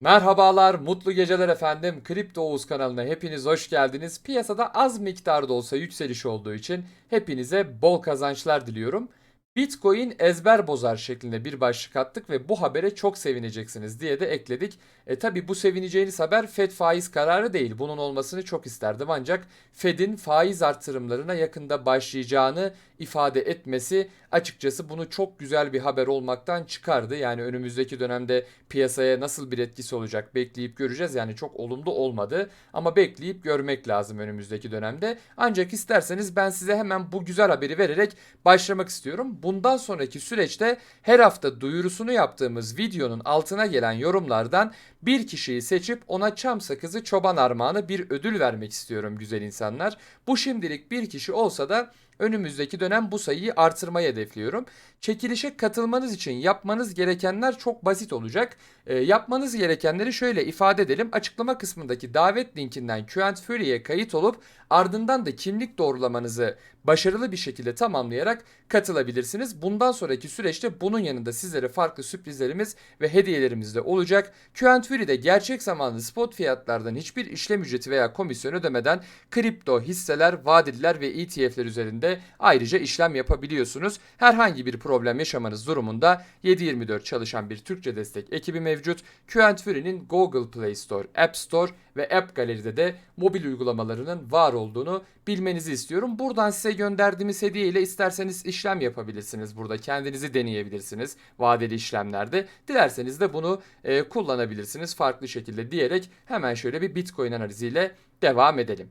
Merhabalar, mutlu geceler efendim. Kripto Oğuz kanalına hepiniz hoş geldiniz. Piyasada az miktarda olsa yükseliş olduğu için hepinize bol kazançlar diliyorum. Bitcoin ezber bozar şeklinde bir başlık attık ve bu habere çok sevineceksiniz diye de ekledik. E tabi bu sevineceğiniz haber Fed faiz kararı değil. Bunun olmasını çok isterdim ancak Fed'in faiz artırımlarına yakında başlayacağını ifade etmesi açıkçası bunu çok güzel bir haber olmaktan çıkardı. Yani önümüzdeki dönemde piyasaya nasıl bir etkisi olacak bekleyip göreceğiz. Yani çok olumlu olmadı ama bekleyip görmek lazım önümüzdeki dönemde. Ancak isterseniz ben size hemen bu güzel haberi vererek başlamak istiyorum. Bundan sonraki süreçte her hafta duyurusunu yaptığımız videonun altına gelen yorumlardan bir kişiyi seçip ona çam sakızı çoban armağanı bir ödül vermek istiyorum güzel insanlar. Bu şimdilik bir kişi olsa da önümüzdeki dönem bu sayıyı artırmayı hedefliyorum. Çekilişe katılmanız için yapmanız gerekenler çok basit olacak. E, yapmanız gerekenleri şöyle ifade edelim. Açıklama kısmındaki davet linkinden Qent Fury'e kayıt olup ardından da kimlik doğrulamanızı başarılı bir şekilde tamamlayarak katılabilirsiniz. Bundan sonraki süreçte bunun yanında sizlere farklı sürprizlerimiz ve hediyelerimiz de olacak. Qent Fury'de gerçek zamanlı spot fiyatlardan hiçbir işlem ücreti veya komisyon ödemeden kripto, hisseler, vadeliler ve ETF'ler üzerinde ayrıca işlem yapabiliyorsunuz. Herhangi bir problem yaşamanız durumunda 7/24 çalışan bir Türkçe destek ekibi mevcut. Qent Fury'nin Google Play Store, App Store ve App Gallery'de de mobil uygulamalarının var olduğunu bilmenizi istiyorum. Buradan size gönderdiğimiz hediye ile isterseniz işlem yapabilirsiniz. Burada kendinizi deneyebilirsiniz vadeli işlemlerde. Dilerseniz de bunu e, kullanabilirsiniz farklı şekilde diyerek hemen şöyle bir Bitcoin analiziyle devam edelim.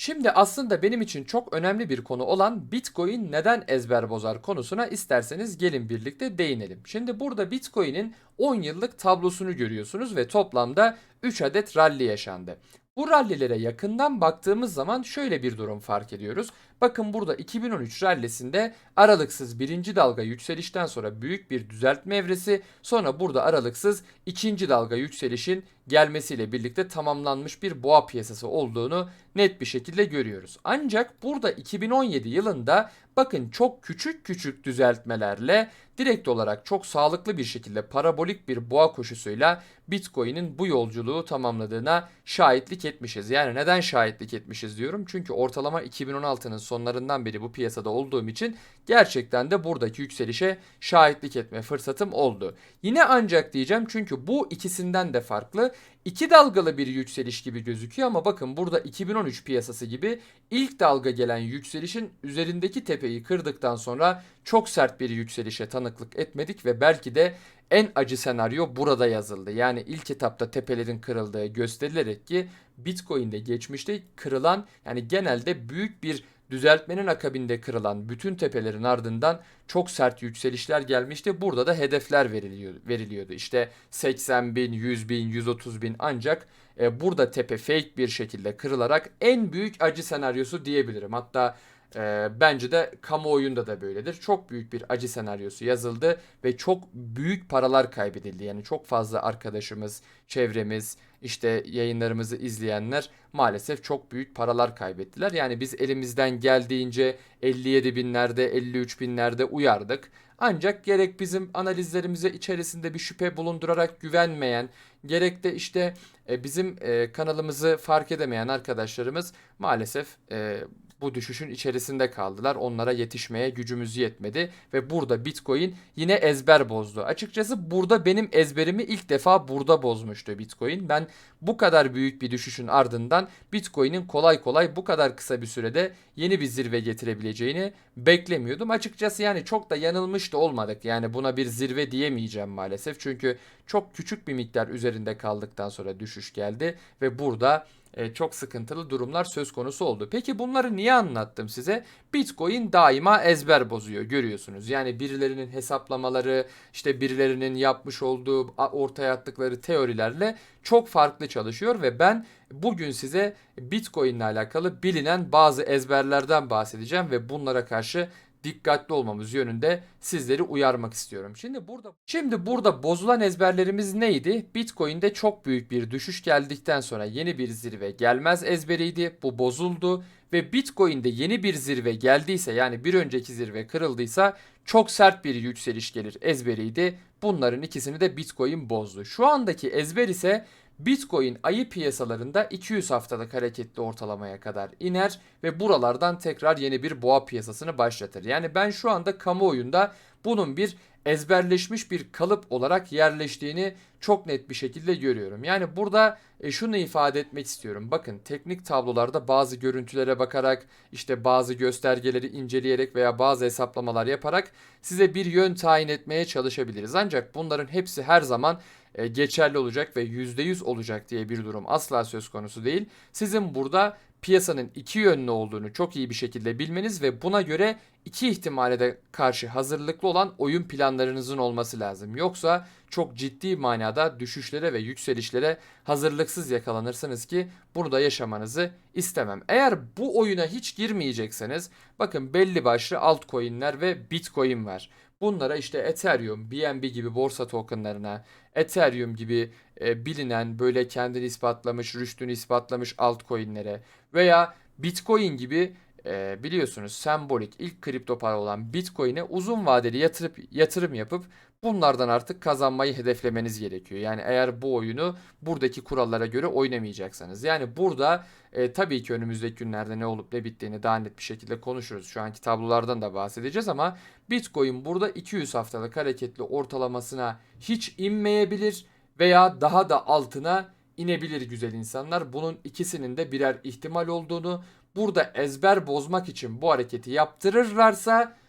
Şimdi aslında benim için çok önemli bir konu olan Bitcoin neden ezber bozar konusuna isterseniz gelin birlikte değinelim. Şimdi burada Bitcoin'in 10 yıllık tablosunu görüyorsunuz ve toplamda 3 adet rally yaşandı. Bu rallilere yakından baktığımız zaman şöyle bir durum fark ediyoruz. Bakın burada 2013 rallisinde aralıksız birinci dalga yükselişten sonra büyük bir düzeltme evresi sonra burada aralıksız ikinci dalga yükselişin gelmesiyle birlikte tamamlanmış bir boğa piyasası olduğunu net bir şekilde görüyoruz. Ancak burada 2017 yılında bakın çok küçük küçük düzeltmelerle direkt olarak çok sağlıklı bir şekilde parabolik bir boğa koşusuyla Bitcoin'in bu yolculuğu tamamladığına şahitlik etmişiz. Yani neden şahitlik etmişiz diyorum? Çünkü ortalama 2016'nın sonlarından beri bu piyasada olduğum için gerçekten de buradaki yükselişe şahitlik etme fırsatım oldu. Yine ancak diyeceğim çünkü bu ikisinden de farklı. İki dalgalı bir yükseliş gibi gözüküyor ama bakın burada 2013 piyasası gibi ilk dalga gelen yükselişin üzerindeki tepeyi kırdıktan sonra çok sert bir yükselişe tanıklık etmedik ve belki de en acı senaryo burada yazıldı. Yani ilk etapta tepelerin kırıldığı gösterilerek ki Bitcoin'de geçmişte kırılan yani genelde büyük bir düzeltmenin akabinde kırılan bütün tepelerin ardından çok sert yükselişler gelmişti. Burada da hedefler veriliyor, veriliyordu. İşte 80 bin, 100 bin, 130 bin ancak e, burada tepe fake bir şekilde kırılarak en büyük acı senaryosu diyebilirim. Hatta e, bence de kamuoyunda da böyledir. Çok büyük bir acı senaryosu yazıldı ve çok büyük paralar kaybedildi. Yani çok fazla arkadaşımız, çevremiz, işte yayınlarımızı izleyenler maalesef çok büyük paralar kaybettiler. Yani biz elimizden geldiğince 57 binlerde 53 binlerde uyardık. Ancak gerek bizim analizlerimize içerisinde bir şüphe bulundurarak güvenmeyen, gerek de işte e, bizim e, kanalımızı fark edemeyen arkadaşlarımız maalesef e, bu düşüşün içerisinde kaldılar. Onlara yetişmeye gücümüz yetmedi ve burada Bitcoin yine ezber bozdu. Açıkçası burada benim ezberimi ilk defa burada bozmuştu Bitcoin. Ben bu kadar büyük bir düşüşün ardından Bitcoin'in kolay kolay bu kadar kısa bir sürede yeni bir zirve getirebileceğini beklemiyordum. Açıkçası yani çok da yanılmış da olmadık. Yani buna bir zirve diyemeyeceğim maalesef. Çünkü çok küçük bir miktar üzerinde kaldıktan sonra düşüş geldi ve burada e, çok sıkıntılı durumlar söz konusu oldu. Peki bunları niye anlattım size? Bitcoin daima ezber bozuyor görüyorsunuz. Yani birilerinin hesaplamaları, işte birilerinin yapmış olduğu ortaya attıkları teorilerle çok farklı çalışıyor ve ben bugün size Bitcoin ile alakalı bilinen bazı ezberlerden bahsedeceğim ve bunlara karşı dikkatli olmamız yönünde sizleri uyarmak istiyorum. Şimdi burada şimdi burada bozulan ezberlerimiz neydi? Bitcoin'de çok büyük bir düşüş geldikten sonra yeni bir zirve gelmez ezberiydi. Bu bozuldu ve Bitcoin'de yeni bir zirve geldiyse yani bir önceki zirve kırıldıysa çok sert bir yükseliş gelir ezberiydi. Bunların ikisini de Bitcoin bozdu. Şu andaki ezber ise Bitcoin ayı piyasalarında 200 haftalık hareketli ortalamaya kadar iner ve buralardan tekrar yeni bir boğa piyasasını başlatır. Yani ben şu anda kamuoyunda bunun bir ezberleşmiş bir kalıp olarak yerleştiğini çok net bir şekilde görüyorum. Yani burada e, şunu ifade etmek istiyorum. Bakın teknik tablolarda bazı görüntülere bakarak işte bazı göstergeleri inceleyerek veya bazı hesaplamalar yaparak size bir yön tayin etmeye çalışabiliriz. Ancak bunların hepsi her zaman e, geçerli olacak ve %100 olacak diye bir durum asla söz konusu değil. Sizin burada piyasanın iki yönlü olduğunu çok iyi bir şekilde bilmeniz ve buna göre iki ihtimale de karşı hazırlıklı olan oyun planlarınızın olması lazım. Yoksa çok ciddi manada düşüşlere ve yükselişlere hazırlıksız yakalanırsınız ki burada yaşamanızı istemem. Eğer bu oyuna hiç girmeyecekseniz bakın belli başlı altcoin'ler ve bitcoin var. Bunlara işte Ethereum, BNB gibi borsa tokenlarına, Ethereum gibi e, bilinen böyle kendini ispatlamış, rüştünü ispatlamış altcoin'lere veya Bitcoin gibi e, biliyorsunuz sembolik ilk kripto para olan Bitcoin'e uzun vadeli yatırıp yatırım yapıp bunlardan artık kazanmayı hedeflemeniz gerekiyor. Yani eğer bu oyunu buradaki kurallara göre oynamayacaksanız. Yani burada e, tabii ki önümüzdeki günlerde ne olup ne bittiğini daha net bir şekilde konuşuruz. Şu anki tablolardan da bahsedeceğiz ama Bitcoin burada 200 haftalık hareketli ortalamasına hiç inmeyebilir veya daha da altına inebilir güzel insanlar. Bunun ikisinin de birer ihtimal olduğunu burada ezber bozmak için bu hareketi yaptırırlarsa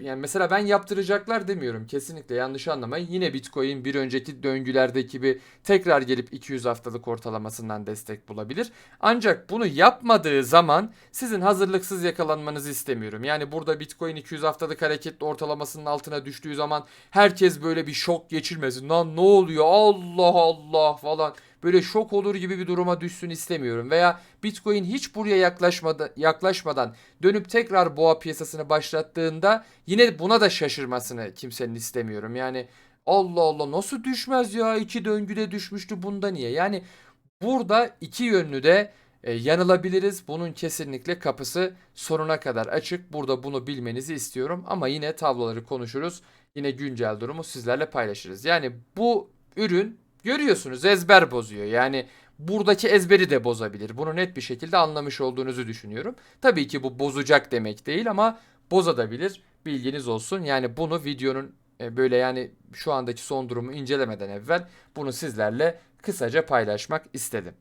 yani mesela ben yaptıracaklar demiyorum. Kesinlikle yanlış anlamayın. Yine Bitcoin bir önceki döngülerdeki gibi tekrar gelip 200 haftalık ortalamasından destek bulabilir. Ancak bunu yapmadığı zaman sizin hazırlıksız yakalanmanızı istemiyorum. Yani burada Bitcoin 200 haftalık hareketli ortalamasının altına düştüğü zaman herkes böyle bir şok geçirmesin. Lan ne oluyor? Allah Allah falan böyle şok olur gibi bir duruma düşsün istemiyorum. Veya Bitcoin hiç buraya yaklaşmadı, yaklaşmadan dönüp tekrar boğa piyasasını başlattığında yine buna da şaşırmasını kimsenin istemiyorum. Yani Allah Allah nasıl düşmez ya iki döngüde düşmüştü bunda niye? Yani burada iki yönlü de e, yanılabiliriz. Bunun kesinlikle kapısı sonuna kadar açık. Burada bunu bilmenizi istiyorum ama yine tabloları konuşuruz. Yine güncel durumu sizlerle paylaşırız. Yani bu ürün Görüyorsunuz ezber bozuyor. Yani buradaki ezberi de bozabilir. Bunu net bir şekilde anlamış olduğunuzu düşünüyorum. Tabii ki bu bozacak demek değil ama bozabilir. Bilginiz olsun. Yani bunu videonun e, böyle yani şu andaki son durumu incelemeden evvel bunu sizlerle kısaca paylaşmak istedim.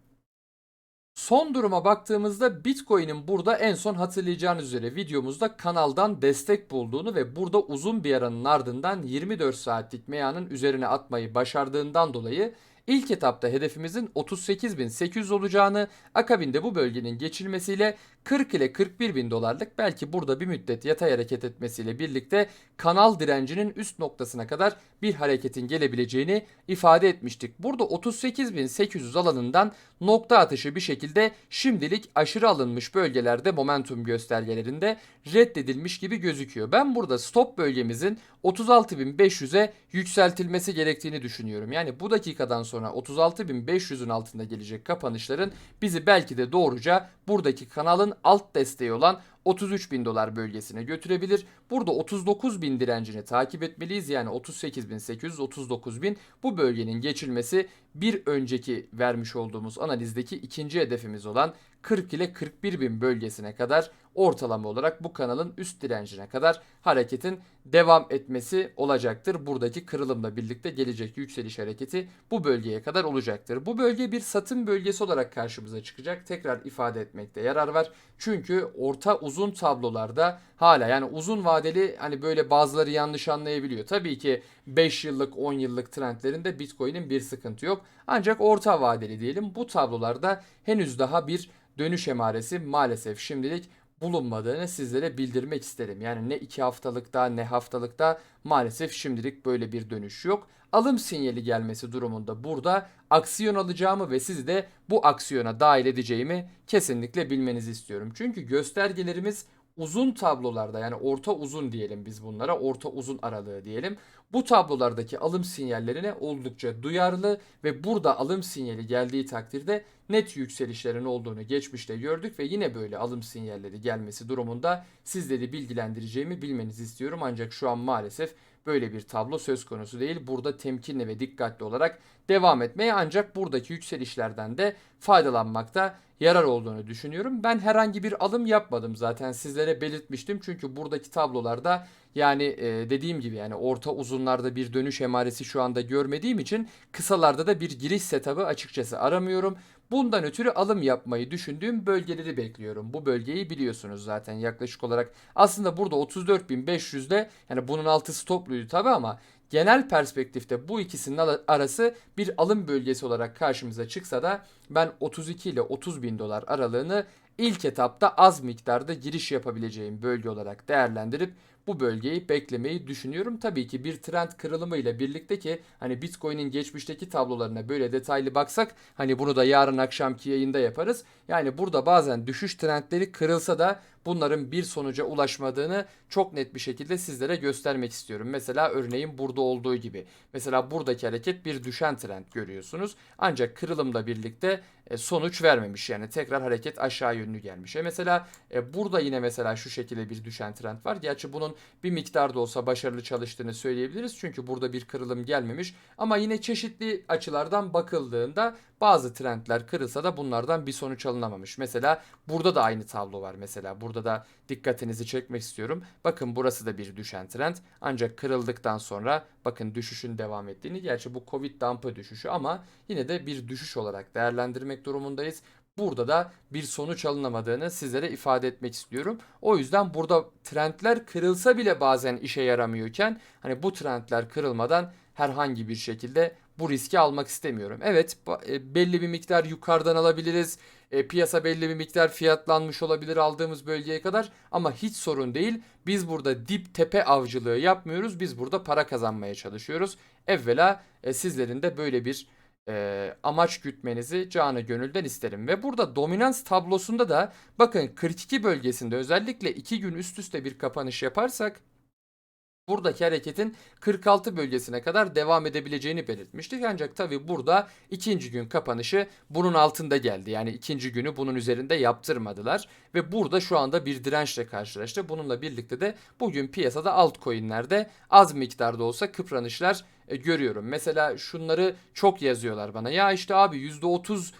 Son duruma baktığımızda Bitcoin'in burada en son hatırlayacağınız üzere videomuzda kanaldan destek bulduğunu ve burada uzun bir aranın ardından 24 saatlik meyanın üzerine atmayı başardığından dolayı İlk etapta hedefimizin 38.800 olacağını, akabinde bu bölgenin geçilmesiyle 40 ile 41 bin dolarlık belki burada bir müddet yatay hareket etmesiyle birlikte kanal direncinin üst noktasına kadar bir hareketin gelebileceğini ifade etmiştik. Burada 38.800 alanından nokta atışı bir şekilde şimdilik aşırı alınmış bölgelerde momentum göstergelerinde reddedilmiş gibi gözüküyor. Ben burada stop bölgemizin 36.500'e yükseltilmesi gerektiğini düşünüyorum. Yani bu dakikadan sonra 36.500'ün altında gelecek kapanışların bizi belki de doğruca buradaki kanalın alt desteği olan 33 bin dolar bölgesine götürebilir. Burada 39 bin direncini takip etmeliyiz. Yani 38 bin 800, 39 bin bu bölgenin geçilmesi bir önceki vermiş olduğumuz analizdeki ikinci hedefimiz olan 40 ile 41 bin bölgesine kadar ortalama olarak bu kanalın üst direncine kadar hareketin devam etmesi olacaktır. Buradaki kırılımla birlikte gelecek yükseliş hareketi bu bölgeye kadar olacaktır. Bu bölge bir satım bölgesi olarak karşımıza çıkacak. Tekrar ifade etmekte yarar var. Çünkü orta uzun tablolarda hala yani uzun vadeli hani böyle bazıları yanlış anlayabiliyor. Tabii ki 5 yıllık 10 yıllık trendlerinde Bitcoin'in bir sıkıntı yok. Ancak orta vadeli diyelim bu tablolarda henüz daha bir dönüş emaresi maalesef şimdilik bulunmadığını sizlere bildirmek isterim. Yani ne 2 haftalıkta ne haftalıkta maalesef şimdilik böyle bir dönüş yok. Alım sinyali gelmesi durumunda burada aksiyon alacağımı ve sizi de bu aksiyona dahil edeceğimi kesinlikle bilmenizi istiyorum. Çünkü göstergelerimiz uzun tablolarda yani orta uzun diyelim biz bunlara orta uzun aralığı diyelim. Bu tablolardaki alım sinyallerine oldukça duyarlı ve burada alım sinyali geldiği takdirde net yükselişlerin olduğunu geçmişte gördük ve yine böyle alım sinyalleri gelmesi durumunda sizleri bilgilendireceğimi bilmenizi istiyorum. Ancak şu an maalesef böyle bir tablo söz konusu değil. Burada temkinli ve dikkatli olarak devam etmeye ancak buradaki yükselişlerden de faydalanmakta yarar olduğunu düşünüyorum. Ben herhangi bir alım yapmadım zaten sizlere belirtmiştim. Çünkü buradaki tablolarda yani e, dediğim gibi yani orta uzunlarda bir dönüş emaresi şu anda görmediğim için kısalarda da bir giriş setup'ı açıkçası aramıyorum. Bundan ötürü alım yapmayı düşündüğüm bölgeleri bekliyorum. Bu bölgeyi biliyorsunuz zaten yaklaşık olarak. Aslında burada 34.500'de yani bunun altı stopluydu tabi ama genel perspektifte bu ikisinin arası bir alım bölgesi olarak karşımıza çıksa da ben 32 ile 30 bin dolar aralığını ilk etapta az miktarda giriş yapabileceğim bölge olarak değerlendirip bu bölgeyi beklemeyi düşünüyorum. Tabii ki bir trend kırılımı ile birlikte ki hani Bitcoin'in geçmişteki tablolarına böyle detaylı baksak hani bunu da yarın akşamki yayında yaparız. Yani burada bazen düşüş trendleri kırılsa da bunların bir sonuca ulaşmadığını çok net bir şekilde sizlere göstermek istiyorum. Mesela örneğin burada olduğu gibi. Mesela buradaki hareket bir düşen trend görüyorsunuz. Ancak kırılımla birlikte e, sonuç vermemiş. Yani tekrar hareket aşağı yönlü gelmiş. E mesela e, burada yine mesela şu şekilde bir düşen trend var. Gerçi bunun bir miktar da olsa başarılı çalıştığını söyleyebiliriz. Çünkü burada bir kırılım gelmemiş. Ama yine çeşitli açılardan bakıldığında bazı trendler kırılsa da bunlardan bir sonuç alınamamış. Mesela burada da aynı tablo var mesela. Burada da dikkatinizi çekmek istiyorum. Bakın burası da bir düşen trend. Ancak kırıldıktan sonra bakın düşüşün devam ettiğini. Gerçi bu Covid dump'ı düşüşü ama yine de bir düşüş olarak değerlendirmek durumundayız. Burada da bir sonuç alınamadığını sizlere ifade etmek istiyorum. O yüzden burada trendler kırılsa bile bazen işe yaramıyorken hani bu trendler kırılmadan herhangi bir şekilde bu riski almak istemiyorum. Evet e, belli bir miktar yukarıdan alabiliriz. E, piyasa belli bir miktar fiyatlanmış olabilir aldığımız bölgeye kadar ama hiç sorun değil. Biz burada dip tepe avcılığı yapmıyoruz. Biz burada para kazanmaya çalışıyoruz. Evvela e, sizlerin de böyle bir e, amaç gütmenizi canı gönülden isterim. Ve burada dominans tablosunda da bakın 42 bölgesinde özellikle 2 gün üst üste bir kapanış yaparsak buradaki hareketin 46 bölgesine kadar devam edebileceğini belirtmiştik. Ancak tabi burada ikinci gün kapanışı bunun altında geldi. Yani ikinci günü bunun üzerinde yaptırmadılar. Ve burada şu anda bir dirençle karşılaştı. Bununla birlikte de bugün piyasada altcoin'lerde az miktarda olsa kıpranışlar e, görüyorum. Mesela şunları çok yazıyorlar bana. Ya işte abi %30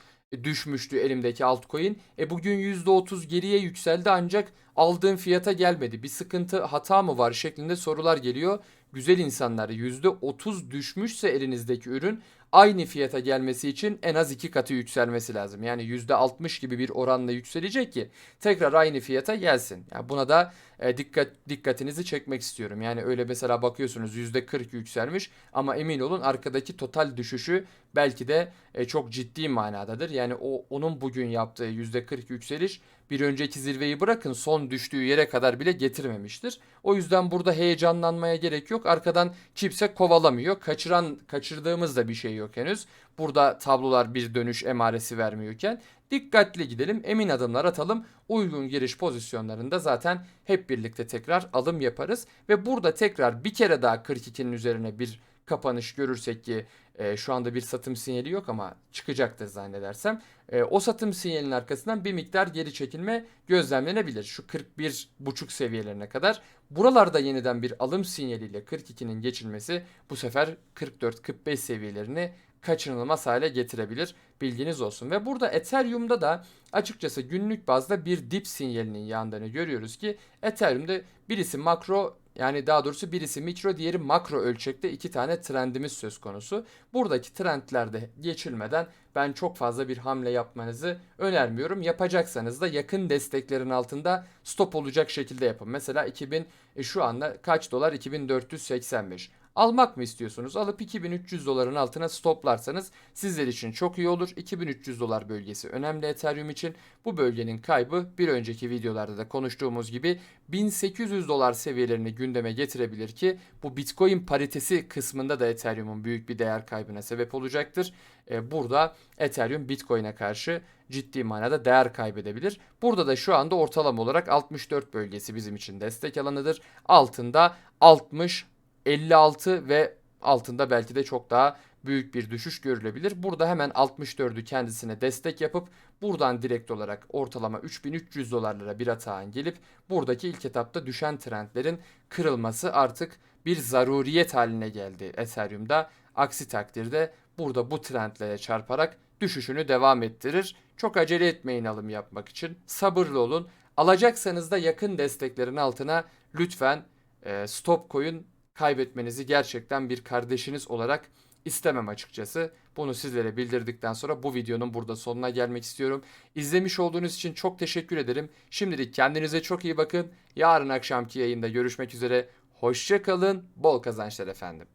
düşmüştü elimdeki altcoin. E bugün %30 geriye yükseldi ancak aldığım fiyata gelmedi. Bir sıkıntı hata mı var şeklinde sorular geliyor. Güzel insanlar %30 düşmüşse elinizdeki ürün aynı fiyata gelmesi için en az iki katı yükselmesi lazım. Yani %60 gibi bir oranla yükselecek ki tekrar aynı fiyata gelsin. Yani buna da e, dikkat dikkatinizi çekmek istiyorum. Yani öyle mesela bakıyorsunuz %40 yükselmiş ama emin olun arkadaki total düşüşü belki de e, çok ciddi manadadır. Yani o onun bugün yaptığı %40 yükseliş bir önceki zirveyi bırakın son düştüğü yere kadar bile getirmemiştir. O yüzden burada heyecanlanmaya gerek yok. Arkadan kimse kovalamıyor. Kaçıran kaçırdığımız da bir şey yok henüz. Burada tablolar bir dönüş emaresi vermiyorken dikkatli gidelim, emin adımlar atalım. Uygun giriş pozisyonlarında zaten hep birlikte tekrar alım yaparız ve burada tekrar bir kere daha 42'nin üzerine bir kapanış görürsek ki e, şu anda bir satım sinyali yok ama çıkacaktır zannedersem. E, o satım sinyalinin arkasından bir miktar geri çekilme gözlemlenebilir. Şu 41.5 seviyelerine kadar. Buralarda yeniden bir alım sinyaliyle 42'nin geçilmesi bu sefer 44-45 seviyelerini kaçınılmaz hale getirebilir. Bilginiz olsun. Ve burada Ethereum'da da açıkçası günlük bazda bir dip sinyalinin yandığını görüyoruz ki Ethereum'da birisi makro yani daha doğrusu birisi mikro diğeri makro ölçekte iki tane trendimiz söz konusu. Buradaki trendlerde geçilmeden ben çok fazla bir hamle yapmanızı önermiyorum. Yapacaksanız da yakın desteklerin altında stop olacak şekilde yapın. Mesela 2000 e, şu anda kaç dolar? 2485. Almak mı istiyorsunuz? Alıp 2300 doların altına stoplarsanız sizler için çok iyi olur. 2300 dolar bölgesi önemli Ethereum için. Bu bölgenin kaybı bir önceki videolarda da konuştuğumuz gibi 1800 dolar seviyelerini gündeme getirebilir ki bu Bitcoin paritesi kısmında da Ethereum'un büyük bir değer kaybına sebep olacaktır. E, burada Ethereum Bitcoin'e karşı ciddi manada değer kaybedebilir. Burada da şu anda ortalama olarak 64 bölgesi bizim için destek alanıdır. Altında 60, 56 ve altında belki de çok daha büyük bir düşüş görülebilir. Burada hemen 64'ü kendisine destek yapıp buradan direkt olarak ortalama 3300 dolarlara bir atağın gelip buradaki ilk etapta düşen trendlerin kırılması artık bir zaruriyet haline geldi Ethereum'da. Aksi takdirde burada bu trendlere çarparak düşüşünü devam ettirir. Çok acele etmeyin alım yapmak için. Sabırlı olun. Alacaksanız da yakın desteklerin altına lütfen e, stop koyun. Kaybetmenizi gerçekten bir kardeşiniz olarak istemem açıkçası. Bunu sizlere bildirdikten sonra bu videonun burada sonuna gelmek istiyorum. İzlemiş olduğunuz için çok teşekkür ederim. Şimdilik kendinize çok iyi bakın. Yarın akşamki yayında görüşmek üzere. Hoşça kalın. Bol kazançlar efendim.